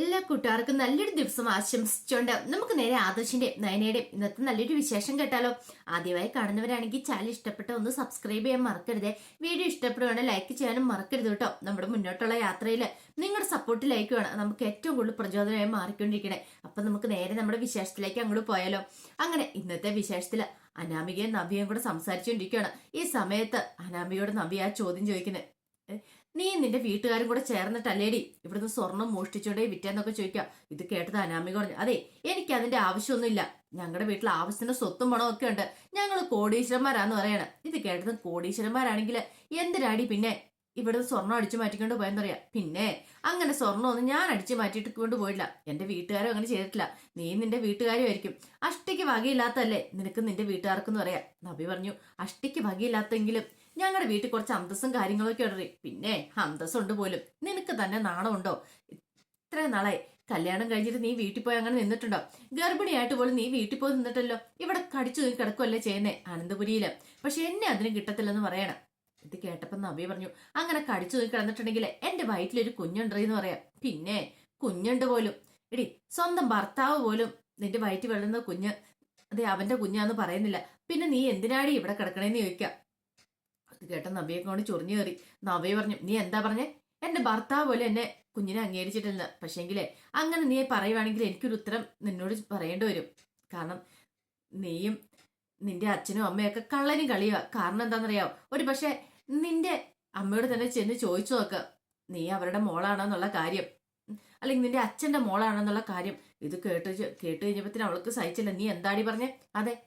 എല്ലാ കൂട്ടുകാർക്കും നല്ലൊരു ദിവസം ആശംസിച്ചുകൊണ്ട് നമുക്ക് നേരെ ആദർശിന്റെ നയനയുടെ ഇന്നത്തെ നല്ലൊരു വിശേഷം കേട്ടാലോ. ആദ്യമായി കാണുന്നവരാണെങ്കിൽ ചാനൽ ഇഷ്ടപ്പെട്ട ഒന്ന് സബ്സ്ക്രൈബ് ചെയ്യാൻ മറക്കരുത്. വീഡിയോ ഇഷ്ടപ്പെടുവാണെങ്കിൽ ലൈക്ക് ചെയ്യാനും മറക്കരുത് കേട്ടോ. നമ്മുടെ മുന്നോട്ടുള്ള യാത്രയിൽ നിങ്ങളുടെ സപ്പോർട്ട് ലൈക്ക് വേണം നമുക്ക് ഏറ്റവും കൂടുതൽ പ്രചോദനമായി മാറിക്കൊണ്ടിരിക്കണേ. അപ്പൊ നമുക്ക് നേരെ നമ്മുടെ വിശേഷത്തിലേക്ക് അങ്ങോട്ട് പോയാലോ. അങ്ങനെ ഇന്നത്തെ വിശേഷത്തിൽ അനാമികയും നവ്യയും കൂടെ സംസാരിച്ചുകൊണ്ടിരിക്കുകയാണ്. ഈ സമയത്ത് അനാമികയോട് നവ്യ ആ ചോദ്യം ചോദിക്കുന്നത് നീ നിന്റെ വീട്ടുകാരും കൂടെ ചേർന്നിട്ടല്ലേടി ഇവിടുന്ന് സ്വർണം മോഷ്ടിച്ചോണ്ടേ വിറ്റേന്നൊക്കെ ചോദിക്കാം. ഇത് കേട്ടത് അനാമി പറഞ്ഞു അതെ എനിക്ക് അതിന്റെ ആവശ്യമൊന്നുമില്ല. ഞങ്ങളുടെ വീട്ടിൽ ആവശ്യത്തിന് സ്വത്തും പണവും ഒക്കെ ഉണ്ട്. ഞങ്ങൾ കോടീശ്വരന്മാരാന്ന് പറയണം. ഇത് കേട്ടത് കോടീശ്വരന്മാരാണെങ്കിൽ എന്തിനാടി പിന്നെ ഇവിടുന്ന് സ്വർണം അടിച്ചു മാറ്റിക്കൊണ്ട് പോയെന്നറിയാം. പിന്നെ അങ്ങനെ സ്വർണമൊന്നും ഞാൻ അടിച്ചു മാറ്റിയിട്ട് കൊണ്ട് പോയില്ല എന്റെ വീട്ടുകാരും അങ്ങനെ ചെയ്തിട്ടില്ല. നീ നിന്റെ വീട്ടുകാരുമായിരിക്കും അഷ്ടിക്ക് വകയില്ലാത്തല്ലേ നിനക്ക് നിന്റെ വീട്ടുകാർക്കെന്ന് പറയാം. നബി പറഞ്ഞു അഷ്ടിക്ക് വകയില്ലാത്തെങ്കിലും ഞങ്ങളുടെ വീട്ടിൽ കുറച്ച് അന്തസ്സും കാര്യങ്ങളൊക്കെ ഉണ്ടറി പിന്നെ അന്തസ്സുണ്ട് പോലും. നിനക്ക് തന്നെ നാണമുണ്ടോ? ഇത്രയും നാളെ കല്യാണം കഴിഞ്ഞിട്ട് നീ വീട്ടിൽ പോയി അങ്ങനെ നിന്നിട്ടുണ്ടോ? ഗർഭിണിയായിട്ട് പോലും നീ വീട്ടിൽ പോയി നിന്നിട്ടല്ലോ. ഇവിടെ കടിച്ചു നീ കിടക്കുമല്ലേ ചെയ്യുന്നേ? അനന്തപുരിയിൽ. പക്ഷെ എന്നെ അതിന് കിട്ടത്തില്ലെന്ന് പറയണം. ഇത് കേട്ടപ്പോ നവ്യ പറഞ്ഞു അങ്ങനെ കടിച്ചു പോയി കിടന്നിട്ടുണ്ടെങ്കിൽ എന്റെ വയറ്റിലൊരു കുഞ്ഞുണ്ടെന്ന് പറയാം. പിന്നെ കുഞ്ഞുണ്ട് പോലും. എടി സ്വന്തം ഭർത്താവ് പോലും നിന്റെ വയറ്റിൽ വെള്ളുന്ന കുഞ്ഞ് അതെ അവന്റെ കുഞ്ഞാന്ന് പറയുന്നില്ല. പിന്നെ നീ എന്തിനാടി ഇവിടെ കിടക്കണേന്ന് ചോദിക്കാം. അത് കേട്ട നവ്യെ കൊണ്ട് ചൊറിഞ്ഞു കയറി. നവ്യ പറഞ്ഞു നീ എന്താ പറഞ്ഞേ? എന്റെ ഭർത്താവ് പോലെ എന്നെ കുഞ്ഞിനെ അംഗീകരിച്ചിട്ടില്ല. പക്ഷേങ്കിലേ അങ്ങനെ നീ പറയുവാണെങ്കിൽ എനിക്കൊരു ഉത്തരം നിന്നോട് പറയേണ്ടി വരും. കാരണം നീയും നിന്റെ അച്ഛനും അമ്മയൊക്കെ കള്ളനും കളിയുക കാരണം എന്താണെന്നറിയാവോ? ഒരു പക്ഷെ നിന്റെ അമ്മയോട് തന്നെ ചെന്ന് ചോദിച്ചു നോക്ക്. നീ അവരുടെ മോളാണെന്നുള്ള കാര്യം. അല്ലെങ്കിൽ നിന്റെ അച്ഛന്റെ മോളാണെന്നുള്ള കാര്യം. ഇത് കേട്ട് കേട്ട് കഴിഞ്ഞപ്പത്തിന് അവൾക്ക് സഹിച്ചില്ല. നീ എന്താടി പറഞ്ഞേ? അതെ.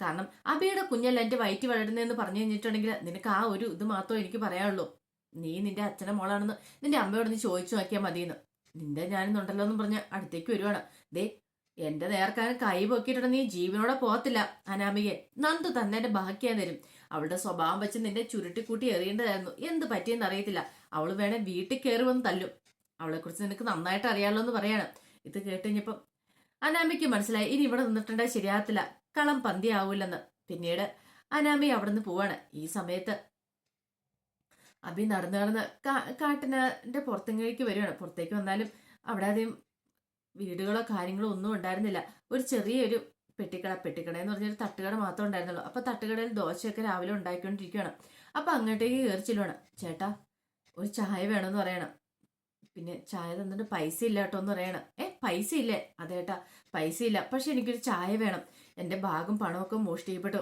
കാരണം അബിയുടെ കുഞ്ഞല്ല എന്റെ വയറ്റി വളരുന്നതെന്ന് പറഞ്ഞു കഴിഞ്ഞിട്ടുണ്ടെങ്കിൽ നിനക്ക് ആ ഒരു ഇത് മാത്രമേ എനിക്ക് പറയാനുള്ളൂ. നീ നിന്റെ അച്ഛന്റെ മോളാണെന്ന് നിന്റെ അമ്മയോട് നീ ചോദിച്ചു നോക്കിയാൽ മതിയെന്ന്. നിന്റെ ഞാനെന്നുണ്ടല്ലോ എന്ന് പറഞ്ഞ അടുത്തേക്ക് വരുവാണ്. ദേ എന്റെ നേർക്കാൻ കൈ പൊക്കിയിട്ടുണ്ട് നീ ജീവനോടെ പോകത്തില്ല അനാമികെ. നന്ദു തന്നെ എന്റെ ബാക്കിയാൻ തരും അവളുടെ സ്വഭാവം വെച്ച് നിന്റെ ചുരുട്ടിക്കൂട്ടി എറിയേണ്ടതായിരുന്നു. എന്ത് പറ്റിയെന്ന് അറിയത്തില്ല. അവൾ വേണേ വീട്ടിൽ കയറി വന്ന് തല്ലും. അവളെ കുറിച്ച് നിനക്ക് നന്നായിട്ട് അറിയാമല്ലോ എന്ന് പറയാണ്. ഇത് കേട്ടുകഴിഞ്ഞപ്പം അനാമിക്ക് മനസ്സിലായി. ഇനി ഇവിടെ നിന്നിട്ടുണ്ടെ ശരിയാകത്തില്ല. കളം പന്തിയാവൂലെന്ന് പിന്നീട് അനാമി അവിടെ നിന്ന് പോവാണ്. ഈ സമയത്ത് അബി നടന്നു നടന്ന് കാട്ടിനെ പുറത്തേക്ക് വരികയാണ് പുറത്തേക്ക് വന്നാലും അവിടെ ആദ്യം വീടുകളോ കാര്യങ്ങളോ ഒന്നും ഉണ്ടായിരുന്നില്ല. ഒരു ചെറിയൊരു പെട്ടിക്കട പെട്ടിക്കട എന്ന് പറഞ്ഞൊരു തട്ടുകട മാത്രമേ ഉണ്ടായിരുന്നുള്ളൂ. അപ്പൊ തട്ടുകടയിൽ ദോശയൊക്കെ രാവിലെ ഉണ്ടാക്കിക്കൊണ്ടിരിക്കുകയാണ് അപ്പൊ അങ്ങോട്ടേക്ക് കയറി ചെല്ലുവാണ്. ചേട്ടാ ഒരു ചായ വേണമെന്ന് പറയണം. പിന്നെ ചായ തന്നിട്ട് പൈസ ഇല്ല കേട്ടോ എന്ന് പറയണം. ഏ പൈസ ഇല്ലേ? അതേട്ടാ പൈസ ഇല്ല. പക്ഷെ എനിക്കൊരു ചായ വേണം. എന്റെ ഭാഗം പണമൊക്കെ മോഷ്ടിക്കപ്പെട്ടു.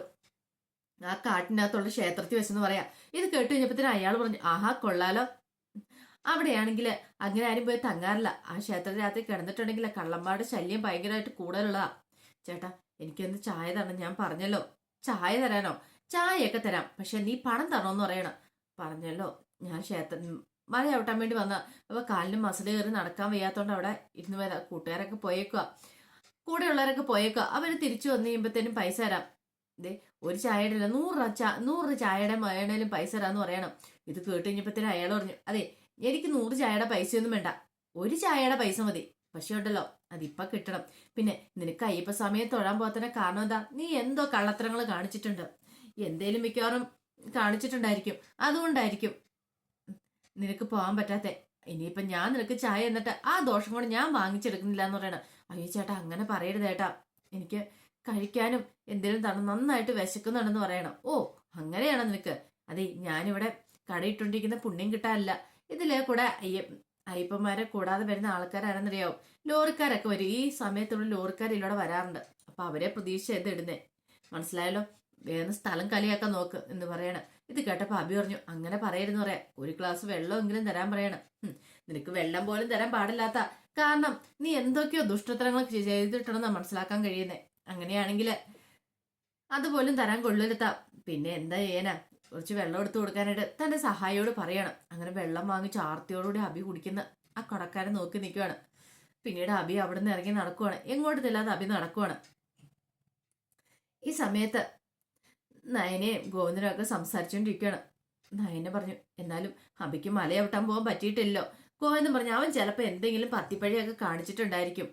ആ കാട്ടിനകത്തുള്ള ക്ഷേത്രത്തിൽ വെച്ചെന്ന് പറയാം. ഇത് കേട്ട് കഴിഞ്ഞപ്പത്തിന് അയാൾ പറഞ്ഞു ആഹാ കൊള്ളാലോ. അവിടെയാണെങ്കിൽ അങ്ങനെ ആരും പോയി തങ്ങാറില്ല. ആ ക്ഷേത്ര രാത്രി കിടന്നിട്ടുണ്ടെങ്കിൽ കള്ളമ്പാട് ശല്യം ഭയങ്കരമായിട്ട് കൂടുതലുള്ളതാ. ചേട്ടാ എനിക്കൊന്ന് ചായ തരണം ഞാൻ പറഞ്ഞല്ലോ. ചായ തരാനോ? ചായയൊക്കെ തരാം പക്ഷെ നീ പണം തരണമെന്ന് പറയണം. പറഞ്ഞല്ലോ. ഞാൻ ക്ഷേത്ര മഴ ചവിട്ടാൻ വേണ്ടി വന്ന അപ്പൊ കാലിന് മസിൽ കയറി നടക്കാൻ വയ്യാത്തോണ്ട് അവിടെ ഇരുന്ന് വരാ. കൂട്ടുകാരൊക്കെ പോയേക്കുക കൂടെയുള്ളവരൊക്കെ പോയേക്കുക അവർ തിരിച്ചു വന്നു കഴിയുമ്പോഴത്തേനും പൈസ തരാം. ഇതേ ഒരു ചായയുടെ അല്ല നൂറ് ചാ നൂറ് ചായയുടെ മഴയുടെയും പൈസ തരാന്ന് പറയണം. ഇത് കേട്ട് കഴിഞ്ഞപ്പോഴത്തേനും അയാൾ പറഞ്ഞു അതെ എനിക്ക് നൂറ് ചായയുടെ പൈസയൊന്നും വേണ്ട. ഒരു ചായയുടെ പൈസ മതി. പക്ഷെ ഉണ്ടല്ലോ അതിപ്പോ കിട്ടണം. പിന്നെ നിനക്ക് അയ്യപ്പ സമയം തൊഴാൻ പോകത്തന്നെ കാരണം എന്താ? നീ എന്തോ കള്ളത്തരങ്ങൾ കാണിച്ചിട്ടുണ്ട്. എന്തേലും മിക്കവാറും കാണിച്ചിട്ടുണ്ടായിരിക്കും. അതുകൊണ്ടായിരിക്കും. നിനക്ക് പോകാൻ പറ്റാത്ത. ഇനിയിപ്പം ഞാൻ നിനക്ക് ചായ എന്നിട്ട് ആ ദോഷം കൊണ്ട് ഞാൻ വാങ്ങിച്ചെടുക്കുന്നില്ല എന്ന് പറയണം. അയ്യോ ചേട്ടാ അങ്ങനെ പറയരുത് ചേട്ടാ. എനിക്ക് കഴിക്കാനും എന്തേലും തരണം നന്നായിട്ട് വിശക്കുന്നുണ്ടെന്ന് പറയണം. ഓ അങ്ങനെയാണോ നിനക്ക്? അതെ ഞാനിവിടെ കടയിട്ടുണ്ടിരിക്കുന്ന പുണ്യം കിട്ടാനില്ല. ഇതിലെ കൂടെ അയ്യ അയ്യപ്പന്മാരെ കൂടാതെ വരുന്ന ആൾക്കാരാണെന്നറിയാവും? ലോറിക്കാരൊക്കെ വരും. ഈ സമയത്തുള്ള ലോറിക്കാർ ഇതിലൂടെ വരാറുണ്ട്. അപ്പൊ അവരെ പ്രതീക്ഷ ചെയ്ത് ഇടുന്നേ. മനസ്സിലായല്ലോ? വേറെ സ്ഥലം കളിയാക്കാൻ നോക്ക് എന്ന് പറയണം. ഇത് കേട്ടപ്പോൾ അബി പറഞ്ഞു അങ്ങനെ പറയരുന്ന് പറയാം. ഒരു ഗ്ലാസ് വെള്ളമെങ്കിലും തരാൻ പറയണം. നിനക്ക് വെള്ളം പോലും തരാൻ പാടില്ലാത്ത കാരണം നീ എന്തൊക്കെയോ ദുഷ്ടത്തരങ്ങൾ ചെയ്തിട്ടുണ്ടെന്ന് മനസ്സിലാക്കാൻ കഴിയുന്നേ. അങ്ങനെയാണെങ്കിൽ അതുപോലും തരാൻ കൊള്ളരുത്ത പിന്നെ എന്താ ചെയ്യാനാ? കുറച്ച് വെള്ളം എടുത്തു കൊടുക്കാനായിട്ട് തന്റെ സഹായിയോട് പറയണം. അങ്ങനെ വെള്ളം വാങ്ങിച്ച് ആർത്തിയോടുകൂടി അഭി കുടിക്കുന്ന ആ കടക്കാരൻ നോക്കി നിൽക്കുകയാണ്. പിന്നീട് അഭി അവിടെ നിന്ന് ഇറങ്ങി നടക്കുവാണ്. എങ്ങോട്ട് തില്ലാതെ അഭി നടക്കുവാണ്. ഈ സമയത്ത് നയനയും ഗോവിന്ദനും ഒക്കെ സംസാരിച്ചുകൊണ്ടിരിക്കുകയാണ്. നയനെ പറഞ്ഞു എന്നാലും അബിക്ക് മലയവിട്ടാൻ പോകാൻ പറ്റിയിട്ടില്ലല്ലോ. ഗോവിന്ദൻ പറഞ്ഞു അവൻ ചിലപ്പോൾ എന്തെങ്കിലും പത്തിപ്പഴിയൊക്കെ കാണിച്ചിട്ടുണ്ടായിരിക്കും.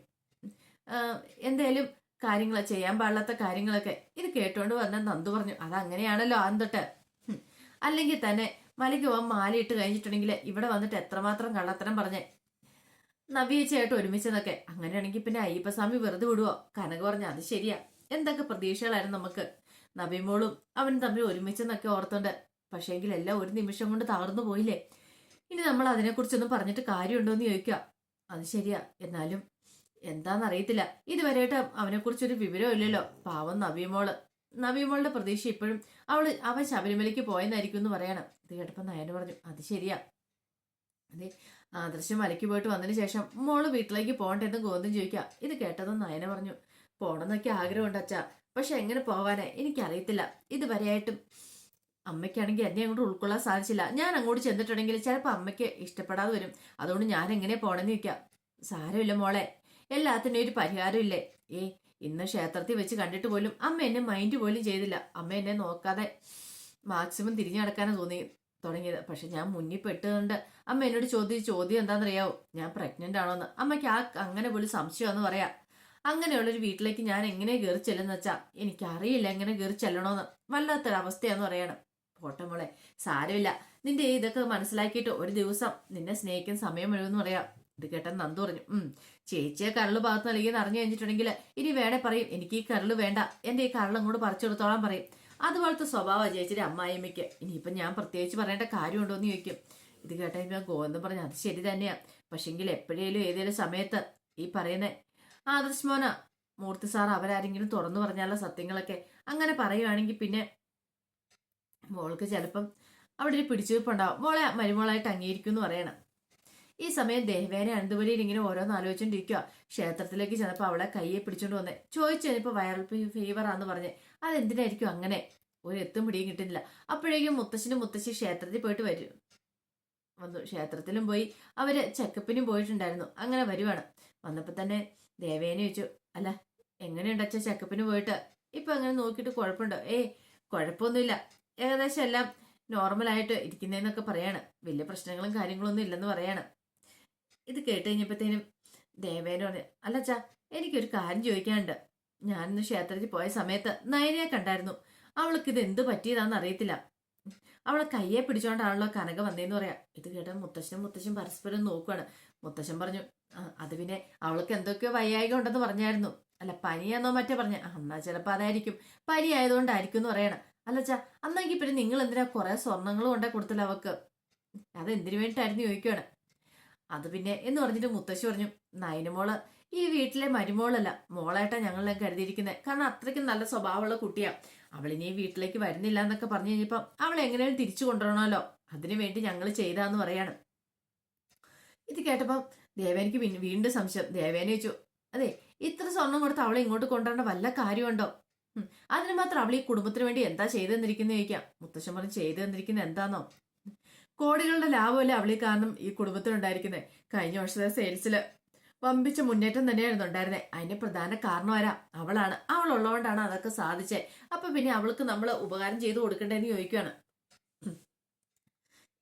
എന്തേലും കാര്യങ്ങൾ ചെയ്യാൻ പാടില്ലാത്ത കാര്യങ്ങളൊക്കെ ഇത് കേട്ടുകൊണ്ട് വന്ന നന്ദു പറഞ്ഞു അതങ്ങനെയാണല്ലോ അങ്ങനെയാണല്ലോ തൊട്ട് അല്ലെങ്കിൽ തന്നെ മലയ്ക്ക് പോകാൻ മാലയിട്ട് കഴിഞ്ഞിട്ടുണ്ടെങ്കിൽ ഇവിടെ വന്നിട്ട് എത്രമാത്രം കള്ളത്തരം പറഞ്ഞേ നവ്യേച്ചയായിട്ട് ഒരുമിച്ചെന്നൊക്കെ അങ്ങനെയാണെങ്കിൽ പിന്നെ അയ്യപ്പസ്വാമി വെറുതെ വിടുവോ? കനക പറഞ്ഞ അത് ശരിയാ. എന്തൊക്കെ പ്രതീക്ഷകളായിരുന്നു നമുക്ക്. നബിമോളും അവനും തമ്മിൽ ഒരുമിച്ചെന്നൊക്കെ ഓർത്തുണ്ട്. പക്ഷേങ്കിൽ എല്ലാം ഒരു നിമിഷം കൊണ്ട് തകർന്നു പോയില്ലേ? ഇനി നമ്മൾ അതിനെക്കുറിച്ചൊന്നും പറഞ്ഞിട്ട് കാര്യമുണ്ടോ എന്ന് ചോദിക്കുക. അത് ശരിയാ. എന്നാലും എന്താണെന്നറിയത്തില്ല ഇതുവരെയായിട്ട് അവനെക്കുറിച്ചൊരു വിവരമില്ലല്ലോ പാവം നബിമോൾ നബിമോളുടെ പ്രതീക്ഷ ഇപ്പോഴും അവൾ അവൻ ശബരിമലയ്ക്ക് പോയെന്നായിരിക്കും എന്ന് പറയണം. ഇത് കേട്ടപ്പോൾ നയന് പറഞ്ഞു അത് ശരിയാ. അതെ ആദർശം മലയ്ക്ക് പോയിട്ട് വന്നതിന് ശേഷം മോൾ വീട്ടിലേക്ക് പോകണ്ടെന്ന് ഗോവിന്ദൻ ചോദിക്കുക ഇത് കേട്ടതും നയന പറഞ്ഞു പോണെന്നൊക്കെ ആഗ്രഹമുണ്ട് അച്ഛാ പക്ഷെ എങ്ങനെ പോവാനേ? എനിക്കറിയത്തില്ല. ഇതുവരെയായിട്ടും അമ്മയ്ക്കാണെങ്കിൽ എന്നെ അങ്ങോട്ട് ഉൾക്കൊള്ളാൻ സാധിച്ചില്ല. ഞാൻ അങ്ങോട്ട് ചെന്നിട്ടുണ്ടെങ്കിൽ ചിലപ്പോൾ അമ്മയ്ക്ക് ഇഷ്ടപ്പെടാതെ വരും. അതുകൊണ്ട് ഞാൻ എങ്ങനെ പോണെന്ന് ചോദിക്കാം. സാരമില്ല മോളെ എല്ലാത്തിനും ഒരു പരിഹാരമില്ലേ? ഏ ഇന്ന് ക്ഷേത്രത്തിൽ വെച്ച് കണ്ടിട്ട് പോലും അമ്മ എന്നെ മൈൻഡ് പോലും ചെയ്തില്ല. അമ്മ എന്നെ നോക്കാതെ മാക്സിമം തിരിഞ്ഞു നടക്കാനാണ് തോന്നി തുടങ്ങിയത്. പക്ഷെ ഞാൻ മുന്നിൽ പെട്ടതുകൊണ്ട് അമ്മ എന്നോട് ചോദിച്ച ചോദ്യം എന്താണെന്നറിയാവോ? ഞാൻ പ്രഗ്നന്റ് ആണോന്ന്. അമ്മയ്ക്ക് ആ അങ്ങനെ പോലും സംശയമാണെന്ന് പറയാം. അങ്ങനെയുള്ളൊരു വീട്ടിലേക്ക് ഞാൻ എങ്ങനെ കയറി ചെല്ലുന്ന വെച്ചാ എനിക്കറിയില്ല എങ്ങനെ കയറി ചെല്ലണോന്ന്. വല്ലാത്തൊരവസ്ഥയാന്ന് പറയണം. പോട്ടെ മോളെ സാരമില്ല. നിന്റെ ഇതൊക്കെ മനസ്സിലാക്കിയിട്ട് ഒരു ദിവസം നിന്നെ സ്നേഹിക്കാൻ സമയം വരുമെന്ന് പറയാം. ഇത് കേട്ട നന്ദു പറഞ്ഞു. ഉം. ചേച്ചിയെ കരൾ ഭാഗത്ത് നൽകിയെന്ന് അറിഞ്ഞു കഴിഞ്ഞിട്ടുണ്ടെങ്കിൽ ഇനി വേണേ പറയും എനിക്ക് ഈ കരൾ വേണ്ട. എന്റെ ഈ കരൾ അങ്ങോട്ട് പറിച്ചു കൊടുത്തോളാൻ പറയും. അതുപോലത്തെ സ്വഭാവ ചേച്ചിയുടെ അമ്മായിമ്മയ്ക്ക് ഇനിയിപ്പം ഞാൻ പ്രത്യേകിച്ച് പറയേണ്ട കാര്യമുണ്ടോ എന്ന് ചോദിക്കും. ഇത് കേട്ട ഞാൻ ഗോവെന്ന് പറഞ്ഞു അത് ശരി തന്നെയാ. പക്ഷെങ്കിൽ എപ്പോഴേലും ഏതെങ്കിലും സമയത്ത് ഈ പറയുന്ന ആദർശ് മോന മൂർത്തി സാർ അവരാരെങ്കിലും തുറന്നു പറഞ്ഞാലുള്ള സത്യങ്ങളൊക്കെ? അങ്ങനെ പറയുവാണെങ്കിൽ പിന്നെ മോൾക്ക് ചിലപ്പം അവിടെ ഒരു പിടിച്ചുവെപ്പുണ്ടാവും മോളെ മരുമോളായിട്ട് അംഗീകരിക്കും എന്ന് പറയണം. ഈ സമയം ദേവേനെ അനന്തപുരിയിൽ ഇങ്ങനെ ഓരോന്ന് ആലോചിച്ചോണ്ടിരിക്കുക ക്ഷേത്രത്തിലേക്ക് ചെന്നപ്പോൾ അവളെ കയ്യെ പിടിച്ചോണ്ട് വന്നേ. ചോദിച്ചു കഴിഞ്ഞപ്പോൾ വൈറൽ ഫീവർ ആന്ന് പറഞ്ഞേ. അതെന്തിനായിരിക്കും അങ്ങനെ? ഒരു എത്തും പിടിയും കിട്ടുന്നില്ല. അപ്പോഴേക്കും മുത്തശ്ശനും മുത്തശ്ശി ക്ഷേത്രത്തിൽ പോയിട്ട് വരും വന്നു. ക്ഷേത്രത്തിലും പോയി. അവർ ചെക്കപ്പിനും പോയിട്ടുണ്ടായിരുന്നു. അങ്ങനെ വരുവാണ്. വന്നപ്പോൾ തന്നെ ദേവേനെ ചോദിച്ചു അല്ല എങ്ങനെയുണ്ട് അച്ഛൻ ചെക്കപ്പിന് പോയിട്ട്? ഇപ്പൊ അങ്ങനെ നോക്കിയിട്ട് കുഴപ്പമുണ്ടോ? ഏയ് കുഴപ്പമൊന്നുമില്ല. ഏകദേശം എല്ലാം നോർമലായിട്ട് ഇരിക്കുന്നതെന്നൊക്കെ പറയാണ്. വലിയ പ്രശ്നങ്ങളും കാര്യങ്ങളൊന്നും ഇല്ലെന്ന് പറയാണ്. ഇത് കേട്ട് കഴിഞ്ഞപ്പോഴത്തേനും പറഞ്ഞു അല്ല അച്ഛാ എനിക്കൊരു കാര്യം ചോദിക്കാനുണ്ട്. ഞാനിന്ന് ക്ഷേത്രത്തിൽ പോയ സമയത്ത് നയനയെ കണ്ടായിരുന്നു. അവൾക്ക് ഇത് എന്ത് പറ്റിയതാണെന്ന് അറിയത്തില്ല. അവളെ കയ്യെ പിടിച്ചോണ്ടാണല്ലോ കനക വന്നേന്ന് പറയാം. ഇത് കേട്ട മുത്തശ്ശനും മുത്തശ്ശൻ പരസ്പരം നോക്കുവാണ്. മുത്തശ്ശൻ പറഞ്ഞു "ആ, അത് പിന്നെ അവൾക്ക് എന്തൊക്കെയോ വയ്യായിക ഉണ്ടെന്ന് പറഞ്ഞായിരുന്നു. അല്ല പനിയാന്നോ മറ്റേ പറഞ്ഞ. എന്നാ ചിലപ്പോ അതായിരിക്കും. പനി ആയതുകൊണ്ടായിരിക്കും എന്ന് പറയണം. അല്ലച്ചാ അന്നെങ്കിൽ പിന്നെ നിങ്ങൾ എന്തിനാ കുറെ സ്വർണങ്ങളും കൊണ്ടേ കൊടുത്തില്ല അവക്ക്? അത് എന്തിനു വേണ്ടിയിട്ടായിരുന്നു ചോദിക്കുവാണ്. അത് പിന്നെ എന്ന് പറഞ്ഞിട്ട് മുത്തശ്ശി പറഞ്ഞു നയനമോൾ ഈ വീട്ടിലെ മരുമോളല്ല മോളായിട്ടാ ഞങ്ങളെ കരുതിയിരിക്കുന്നത് കാരണം അത്രയ്ക്കും നല്ല സ്വഭാവമുള്ള കുട്ടിയാ. അവളിനി വീട്ടിലേക്ക് വരുന്നില്ല എന്നൊക്കെ പറഞ്ഞു കഴിഞ്ഞപ്പം അവളെ എങ്ങനെയാണ് തിരിച്ചു കൊണ്ടുവരണമല്ലോ. അതിനു വേണ്ടി ഞങ്ങൾ ചെയ്താന്ന് പറയാണ്. ഇത് കേട്ടപ്പം ദേവേനിക്ക് വീണ്ടും സംശയം. ദേവേനെ ചോദിച്ചു അതെ ഇത്ര സ്വർണം കൊടുത്ത് അവളെ ഇങ്ങോട്ട് കൊണ്ടുവരേണ്ട വല്ല കാര്യമുണ്ടോ? അതിന് മാത്രം അവൾ ഈ കുടുംബത്തിന് വേണ്ടി എന്താ ചെയ്തു തന്നിരിക്കുന്നത് ചോദിക്കാം. മുത്തശ്ശൻ പറഞ്ഞ് ചെയ്തു തന്നിരിക്കുന്നത് എന്താന്നോ? കോടികളുടെ ലാഭമല്ലേ അവളി കാരണം ഈ കുടുംബത്തിനുണ്ടായിരിക്കുന്നത് കഴിഞ്ഞ വർഷത്തെ സെയിൽസിൽ വമ്പിച്ച മുന്നേറ്റം തന്നെയായിരുന്നു ഉണ്ടായിരുന്നത് അതിന്റെ പ്രധാന കാരണം ആരാ? അവളാണ്. അവൾ ഉള്ളതുകൊണ്ടാണ് അതൊക്കെ സാധിച്ചേ. അപ്പൊ പിന്നെ അവൾക്ക് നമ്മൾ ഉപകാരം ചെയ്തു കൊടുക്കണ്ടേന്ന് ചോദിക്കുകയാണ്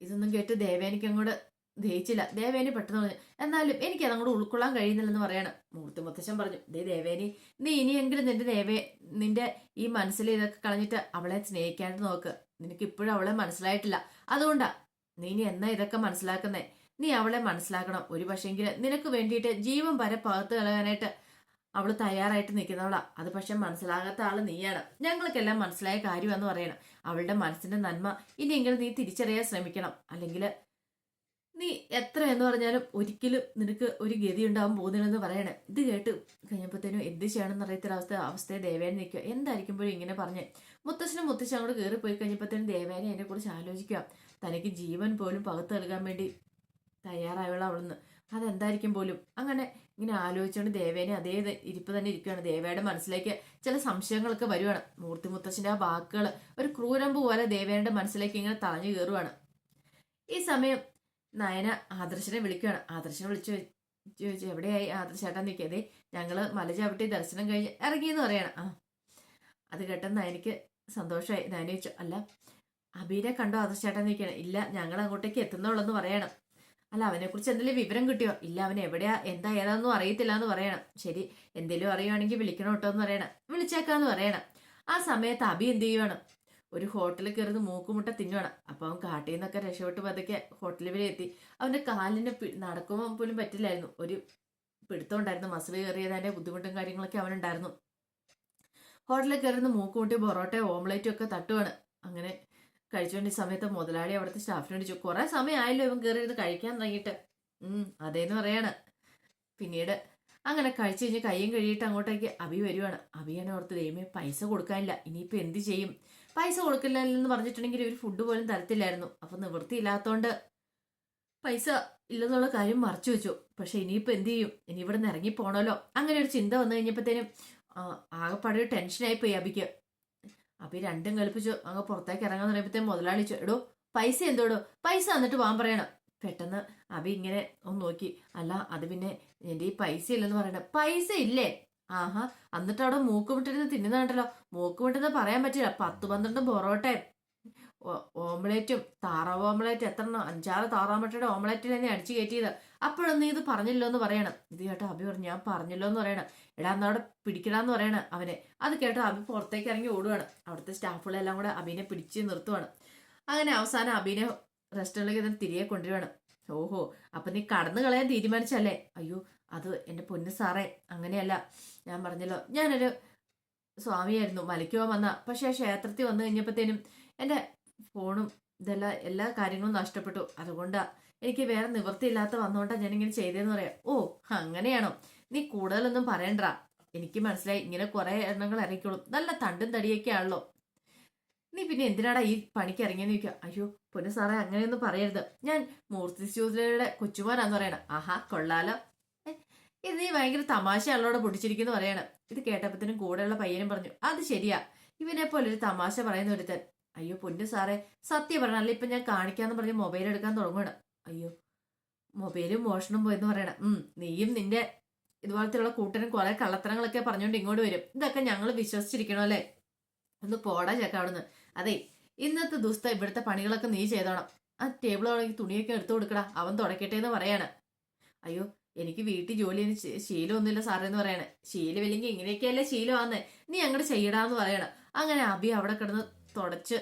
ഇതൊന്നും കേട്ട് ദേവേനിക്ക് അങ്ങോട്ട് ദഹിച്ചില്ല. ദേവേനി പെട്ടെന്ന് പറഞ്ഞു എന്നാലും എനിക്ക് അതങ്ങോട്ട് ഉൾക്കൊള്ളാൻ കഴിയുന്നില്ലെന്ന് പറയാണ്. മൂർത്തി മുത്തശ്ശൻ പറഞ്ഞു ദേ ദേവേനി നീ ഇനിയെങ്കിലും നിന്റെ ദേവേ നിന്റെ ഈ മനസ്സിൽ ഇതൊക്കെ കളഞ്ഞിട്ട് അവളെ സ്നേഹിക്കാണ്ട് നോക്ക്. നിനക്ക് ഇപ്പോഴും അവളെ മനസ്സിലായിട്ടില്ല. അതുകൊണ്ടാ നീ ഇനി എന്നാ ഇതൊക്കെ മനസ്സിലാക്കുന്നേ? നീ അവളെ മനസ്സിലാക്കണം. ഒരു പക്ഷേങ്കിൽ നിനക്ക് വേണ്ടിയിട്ട് ജീവൻ വരെ പകർത്ത് കളയാനായിട്ട് അവൾ തയ്യാറായിട്ട് നിൽക്കുന്നവളാ അത് പക്ഷെ മനസ്സിലാകാത്ത ആൾ നീയാണ്. ഞങ്ങൾക്കെല്ലാം മനസ്സിലായ കാര്യമെന്ന് പറയണം. അവളുടെ മനസ്സിന്റെ നന്മ ഇനിയെങ്കിലും നീ തിരിച്ചറിയാൻ ശ്രമിക്കണം. അല്ലെങ്കിൽ നീ എത്ര എന്ന് പറഞ്ഞാലും ഒരിക്കലും നിനക്ക് ഒരു ഗതി ഉണ്ടാവാൻ പോകുന്നില്ലെന്ന് പറയണേ. ഇത് കേട്ട് കഴിഞ്ഞപ്പോഴത്തേനും എന്ത് ചെയ്യണമെന്ന് അറിയത്തില്ല. അവസ്ഥ അവസ്ഥയെ ദേവേനെ നിൽക്കുക. എന്തായിരിക്കുമ്പോഴും ഇങ്ങനെ പറഞ്ഞ് മുത്തശ്ശനും മുത്തശ്ശനും അങ്ങോട്ട് കയറി പോയി കഴിഞ്ഞപ്പോഴത്തേനും ദേവേനെ എന്നെ കുറിച്ച് ആലോചിക്കുക. തനിക്ക് ജീവൻ പോലും പകുത്ത് നൽകാൻ വേണ്ടി തയ്യാറായുള്ള അവളെന്ന് അതെന്തായിരിക്കും പോലും? അങ്ങനെ ഇങ്ങനെ ആലോചിച്ചുകൊണ്ട് ദേവേനെ അതേ ഇരിപ്പ് തന്നെ ഇരിക്കുകയാണ്. ദേവയുടെ മനസ്സിലേക്ക് ചില സംശയങ്ങളൊക്കെ വരുവാണ്. മൂർത്തി മുത്തശ്ശിന്റെ ആ വാക്കുകൾ ഒരു ക്രൂരമ്പ് പോലെ ദേവേന്റെ മനസ്സിലേക്ക് ഇങ്ങനെ തളഞ്ഞു കയറുവാണ്. ഈ സമയം നയന ആദർശനെ വിളിക്കുകയാണ്. ആദർശനെ വിളിച്ചു ചോദിച്ചു എവിടെയായി ആദർശേട്ടാ നിൽക്കാതെ ഞങ്ങൾ മല ചവിട്ടി ദർശനം കഴിഞ്ഞ് ഇറങ്ങിയെന്ന് പറയണം. ആ അത് കേട്ടെന്ന് നയനക്ക് സന്തോഷമായി. നയന ചോദിച്ചു അല്ല അബീനെ കണ്ടോ ആദർശേട്ടൻ നിൽക്കണം? ഇല്ല ഞങ്ങൾ അങ്ങോട്ടേക്ക് എത്തുന്നുള്ളെന്ന് പറയണം. അല്ല അവനെക്കുറിച്ച് എന്തെങ്കിലും വിവരം കിട്ടിയോ? ഇല്ല അവൻ എവിടെയാ? എന്താ ഏതാന്നും അറിയത്തില്ല എന്ന് പറയണം. ശരി എന്തെങ്കിലും അറിയുവാണെങ്കിൽ വിളിക്കണം കേട്ടോ എന്ന് പറയണം. വിളിച്ചേക്കാന്ന് പറയണം. ആ സമയത്ത് അബി എന്ത് ചെയ്യുവാണ്? ഒരു ഹോട്ടലിൽ കയറുന്ന മൂക്കുമുട്ട തിന്നുവാണ്. അപ്പൊ അവൻ കാട്ടിൽ നിന്നൊക്കെ രക്ഷപ്പെട്ട് പതുക്കെ ഹോട്ടലിൽ വരെ എത്തി. അവന്റെ കാലിന് നടക്കുമ്പോൾ പോലും പറ്റില്ലായിരുന്നു. ഒരു പിടുത്തം ഉണ്ടായിരുന്നു. മസിൽ കയറിയതിന്റെ ബുദ്ധിമുട്ടും കാര്യങ്ങളൊക്കെ അവനുണ്ടായിരുന്നു. ഹോട്ടലിൽ കയറുന്ന മൂക്കുമുട്ടി പൊറോട്ട ഓംലേറ്റും ഒക്കെ തട്ടുവാണ്. അങ്ങനെ കഴിച്ചുകൊണ്ട് സമയത്ത് മുതലാളി അവിടുത്തെ സ്റ്റാഫിനോട് ചോദിച്ചു കുറെ സമയമായല്ലോ ഇവൻ കയറിയിരുന്ന് കഴിക്കാൻ തുടങ്ങിയിട്ട്. അതേന്ന് പറയാണ്. പിന്നീട് അങ്ങനെ കഴിച്ചു കഴിഞ്ഞ് കയ്യും കഴിയിട്ട് അങ്ങോട്ടേക്ക് അഭി വരുവാണ്. അഭിയാണ് ഓർത്ത് ദൈവമേ പൈസ കൊടുക്കാനില്ല. ഇനിയിപ്പോൾ എന്ത് ചെയ്യും? പൈസ കൊടുക്കില്ല എന്ന് പറഞ്ഞിട്ടുണ്ടെങ്കിൽ ഒരു ഫുഡ് പോലും തരത്തില്ലായിരുന്നു. അപ്പൊ നിവൃത്തിയില്ലാത്തോണ്ട് പൈസ ഇല്ലെന്നുള്ള കാര്യം മറച്ചു വെച്ചു. പക്ഷെ ഇനിയിപ്പോൾ എന്ത് ചെയ്യും? ഇനി ഇവിടെ നിന്ന് ഇറങ്ങി പോണല്ലോ അങ്ങനെ ഒരു ചിന്ത വന്നു കഴിഞ്ഞപ്പോഴത്തേനും ആകെപ്പാടെ ഒരു ടെൻഷനായി പോയി അബിക്ക് അപ്പൊ ഈ രണ്ടും കളിപ്പിച്ചു അങ്ങ് പുറത്തേക്ക് ഇറങ്ങാൻ തുടങ്ങിയപ്പോഴത്തെ മുതലാളി എടോ പൈസ എന്തോടോ? പൈസ എന്നിട്ട് പോകാൻ പറയണം. പെട്ടെന്ന് അബി ഇങ്ങനെ ഒന്ന് നോക്കി. അല്ല അത് പിന്നെ എന്റെ ഈ പൈസ ഇല്ലെന്ന് പറയണ പൈസ ഇല്ലേ? ആഹാ എന്നിട്ട് അവിടെ മൂക്കുമുട്ടിരുന്ന് തിന്നുന്നുണ്ടല്ലോ മൂക്കുമുട്ടെന്ന് പറയാൻ പറ്റില്ല. പത്ത് പന്ത്രണ്ട് പൊറോട്ടയും ഓംലേറ്റും താറാവ് ഓംലേറ്റ് എത്ര അഞ്ചാറ് അഞ്ചാറ് താറാമുട്ടയുടെ ഓംലേറ്റിൽ തന്നെ അടിച്ചു കയറ്റിയത്. അപ്പോഴൊന്നും ഇത് പറഞ്ഞില്ലോ എന്ന് പറയണം. ഇത് കേട്ടോ അഭി പറഞ്ഞു ഞാൻ പറഞ്ഞല്ലോ എന്ന് പറയണം. എടാ എന്നാ അവിടെ പിടിക്കടാന്ന് പറയണം അവനെ. അത് കേട്ടോ അഭി പുറത്തേക്ക് ഇറങ്ങി ഓടുവാണ്. അവിടുത്തെ സ്റ്റാഫുകളെല്ലാം കൂടെ അബിനെ പിടിച്ച് നിർത്തുവാണ്. അങ്ങനെ അവസാനം അബിനെ റെസ്റ്റോറന്റിലേക്ക് തന്നെ തിരികെ കൊണ്ടുവരുവാണ്. ഓഹോ അപ്പം നീ കടന്നു കളയാൻ തീരുമാനിച്ചല്ലേ? അയ്യോ അത് എന്റെ പൊന്നു സാറേ. അങ്ങനെയല്ല. ഞാൻ പറഞ്ഞല്ലോ ഞാനൊരു സ്വാമിയായിരുന്നു. മലയ്ക്കുവാൻ വന്ന. പക്ഷേ ക്ഷേത്രത്തിൽ വന്നു കഴിഞ്ഞപ്പോഴത്തേനും എന്റെ ഫോണും ഇതെല്ലാം എല്ലാ കാര്യങ്ങളും നഷ്ടപ്പെട്ടു. അതുകൊണ്ടാ എനിക്ക് വേറെ നിവൃത്തിയില്ലാത്ത വന്നുകൊണ്ടാണ് ഇങ്ങനെ ചെയ്തതെന്ന് പറയാം. ഓ അങ്ങനെയാണോ? നീ കൂടുതലൊന്നും പറയണ്ട. എനിക്ക് മനസ്സിലായി ഇങ്ങനെ കുറെ എണ്ണങ്ങൾ ഇറങ്ങിക്കോളും. നല്ല തണ്ടും തടിയൊക്കെ ആണല്ലോ. നീ പിന്നെ എന്തിനാടാ ഈ പണിക്ക് ഇറങ്ങിയെന്ന് ചോദിക്കുക അയ്യോ പൊന്നു സാറേ അങ്ങനെയൊന്നും പറയരുത്. ഞാൻ മൂർത്തി ശൂദ്രയുടെ കൊച്ചുമാനാന്ന് പറയണം. ആഹാ കൊള്ളാലോ. ഇത് നീ ഭയങ്കര തമാശ ആളോടെ പൊട്ടിച്ചിരിക്കുന്നു പറയണം. ഇത് കേട്ടപ്പത്തിനും കൂടെയുള്ള പയ്യനും പറഞ്ഞു അത് ശരിയാ. ഇവനെ പോലെ ഒരു തമാശ പറയുന്ന ഒരുത്തൻ. അയ്യോ പൊന്നു സാറേ സത്യം പറഞ്ഞാൽ ഇപ്പൊ ഞാൻ കാണിക്കാന്ന് പറഞ്ഞ് മൊബൈൽ എടുക്കാൻ തുടങ്ങണം അയ്യോ മൊബൈലും മോഷണം പോയെന്ന് പറയണം. നീയും നിന്റെ ഇതുപോലത്തെയുള്ള കൂട്ടനും കുറെ കള്ളത്തരങ്ങളൊക്കെ പറഞ്ഞുകൊണ്ട് ഇങ്ങോട്ട് വരും. ഇതൊക്കെ ഞങ്ങൾ വിശ്വസിച്ചിരിക്കണോ അല്ലേ? ഒന്ന് പോടാ ചേക്ക അവിടുന്ന്. അതെ ഇന്നത്തെ ദിവസത്തെ ഇവിടുത്തെ പണികളൊക്കെ നീ ചെയ്തോണം. ആ ടേബിൾ തുടങ്ങി തുണിയൊക്കെ എടുത്തു കൊടുക്കടാ. അവൻ തുടക്കട്ടെ എന്ന് പറയാണ്. അയ്യോ എനിക്ക് വീട്ടിൽ ജോലി ശീലമൊന്നുമില്ല സാറേ എന്ന് പറയണേ ശീലമില്ലെങ്കിൽ ഇങ്ങനെയൊക്കെയല്ലേ ശീലമാന്നേ. നീ അങ്ങോട്ട് ചെയ്യടാന്ന് പറയണം. അങ്ങനെ അബി അവിടെ കിടന്ന് തുടച്ച്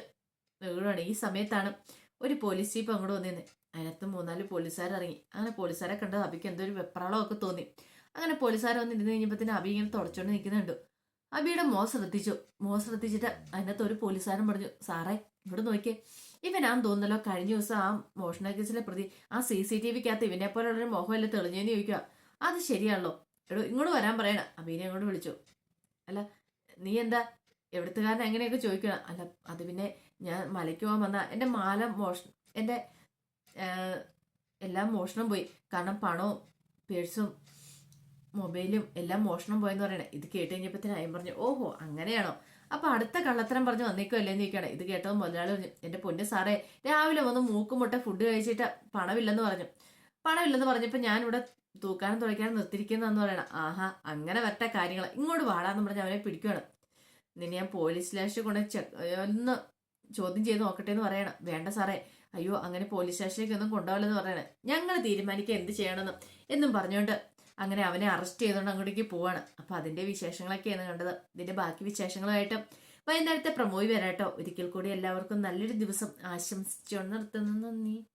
വീടുകയാണ് ഈ സമയത്താണ് ഒരു പോലീസ് ജീപ്പ് അങ്ങോട്ട് വന്നിരുന്നത് അതിനകത്ത് മൂന്നാൽ പോലീസുകാർ ഇറങ്ങി അങ്ങനെ പോലീസുകാരെ കണ്ടത് അബിക്ക് എന്തോ ഒരു വെപ്രാളമൊക്കെ തോന്നി. അങ്ങനെ പോലീസുകാർ വന്ന് ഇരുന്ന് കഴിഞ്ഞപ്പോഴത്തേന് അബി ഇങ്ങനെ തുടച്ചോണ്ട് നിൽക്കുന്നുണ്ട് അബിയുടെ മോ ശ്രദ്ധിച്ചു. മോ ശ്രദ്ധിച്ചിട്ട് അതിനകത്ത് ഒരു പോലീസുകാരൻ പറഞ്ഞു സാറേ ഇവിടെ നോക്കിയേ. ഇവനാന്ന് തോന്നുന്നല്ലോ കഴിഞ്ഞ ദിവസം ആ മോഷണ കേസിലെ പ്രതി ആ സി സി ടി വിക്കകത്ത് ഇവനെ പോലുള്ളൊരു മോഹമല്ലേ തെളിഞ്ഞെന്ന് ചോദിക്കുക അത് ശരിയാണല്ലോ. എടോ ഇങ്ങോട്ട് വരാൻ പറയണ. അബീനെ അങ്ങോട്ട് വിളിച്ചു. അല്ല നീ എന്താ? എവിടുത്തുകാരൻ എങ്ങനെയൊക്കെ ചോദിക്കണം അല്ല അത് പിന്നെ ഞാൻ മലയ്ക്ക് പോകാൻ വന്ന. എന്റെ മാല മോഷ എന്റെ എല്ലാം മോഷണം പോയി. കാരണം പണവും പേഴ്സും മൊബൈലും എല്ലാം മോഷണം പോയെന്ന് പറയണേ. ഇത് കേട്ട് കഴിഞ്ഞപ്പോഴത്തേന് അയ്യം പറഞ്ഞു ഓഹോ അങ്ങനെയാണോ? അപ്പൊ അടുത്ത കള്ളത്തരം പറഞ്ഞു വന്നേക്കോ അല്ലേന്ന് ചോദിക്കണേ ഇത് കേട്ടത് മുതലാളി പറഞ്ഞു എന്റെ പൊന്ന് സാറേ രാവിലെ വന്ന് മൂക്കും മുട്ട ഫുഡ് കഴിച്ചിട്ട് പണമില്ലെന്ന് പറഞ്ഞു. പണമില്ലെന്ന് പറഞ്ഞപ്പോ ഞാനിവിടെ തൂക്കാനും തുളയ്ക്കാനും നിർത്തിയിരിക്കുന്നതെന്ന് പറയണം. ആഹാ അങ്ങനെ വരട്ടെ കാര്യങ്ങൾ ഇങ്ങോട്ട് വാടാന്ന് പറഞ്ഞ് അവനെ പിടിക്കുകയാണ് നിന്നെ ഞാൻ പോലീസ് സ്റ്റേഷനിൽ കൊണ്ട് ഒന്ന് ചോദ്യം ചെയ്ത് നോക്കട്ടെ എന്ന് പറയണം. വേണ്ട സാറേ അയ്യോ അങ്ങനെ പോലീസ് സ്റ്റേഷനിലേക്ക് ഒന്നും കൊണ്ടുപോകലെന്ന് പറയണേ ഞങ്ങൾ തീരുമാനിക്കുക എന്ത് ചെയ്യണമെന്ന് എന്നും പറഞ്ഞുകൊണ്ട് അങ്ങനെ അവനെ അറസ്റ്റ് ചെയ്തുകൊണ്ട് അങ്ങോട്ടേക്ക് പോവാണ്. അപ്പൊ അതിന്റെ വിശേഷങ്ങളൊക്കെയാണ് കണ്ടത്. ഇതിന്റെ ബാക്കി വിശേഷങ്ങളുമായിട്ട് വൈകുന്നേരത്തെ പ്രമോയി വരാട്ടോ. ഒരിക്കൽ കൂടി എല്ലാവർക്കും നല്ലൊരു ദിവസം ആശംസിച്ചുകൊണ്ട് നിർത്തുന്നു. നന്ദി.